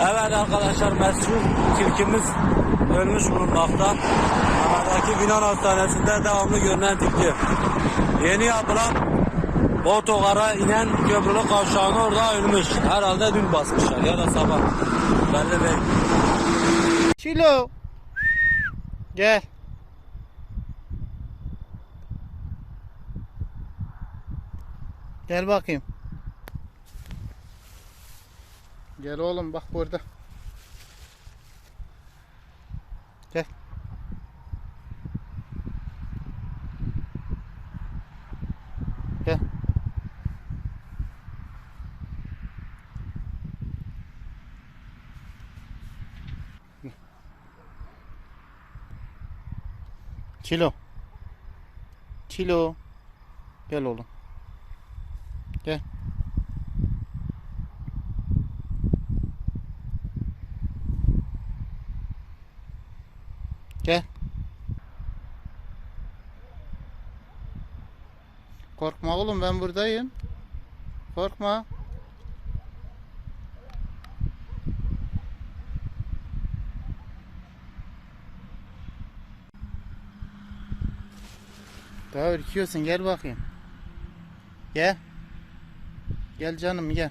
Evet arkadaşlar meşhur tilkimiz ölmüş bulunmakta. Anadaki Binan Hastanesi'nde devamlı görünen tilki. Yeni yapılan otogara inen köprülü kavşağını orada ölmüş. Herhalde dün basmışlar ya da sabah. Belli değil. Çilo. Gel. Gel bakayım. Gel oğlum bak burada. Gel. Gel. Çilo. Çilo. Gel oğlum. Gel. Gel. Korkma oğlum ben buradayım. Korkma. Daha ürküyorsun gel bakayım. Gel. Gel canım gel.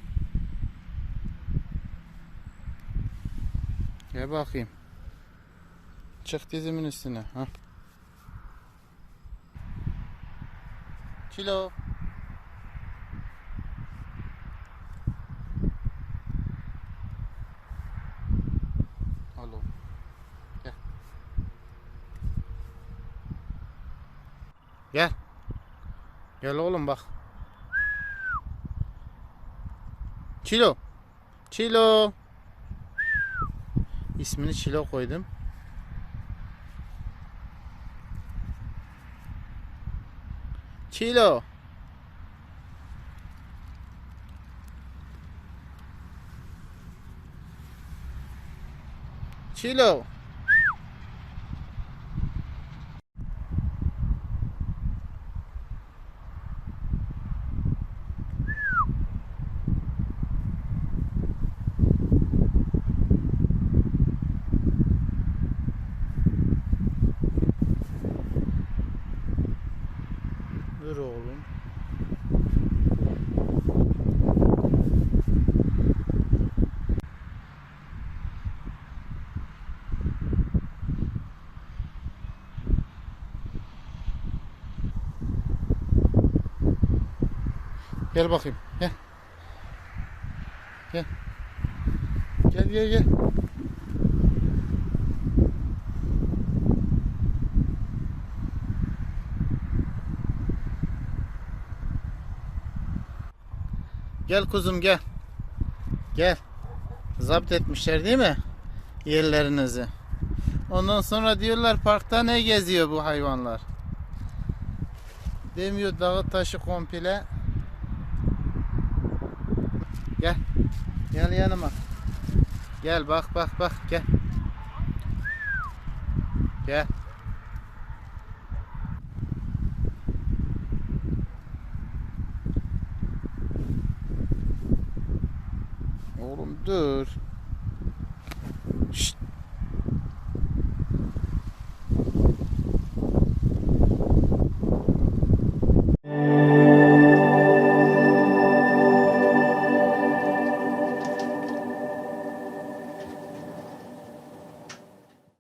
Gel bakayım. Çık dizimin üstüne. Ha. Çilo. Alo. Gel. Gel. Gel oğlum bak. Çilo. Çilo. İsmini Çilo koydum. Çilo. Çilo. Dur oğlum. Gel bakayım. Gel. Gel. Gel gel gel. Gel kuzum gel. Gel. Zapt etmişler değil mi? Yerlerinizi. Ondan sonra diyorlar parkta ne geziyor bu hayvanlar. Demiyor dağı taşı komple. Gel. Gel yanıma. Gel bak bak bak gel. Gel. Oğlum dur. Şşt.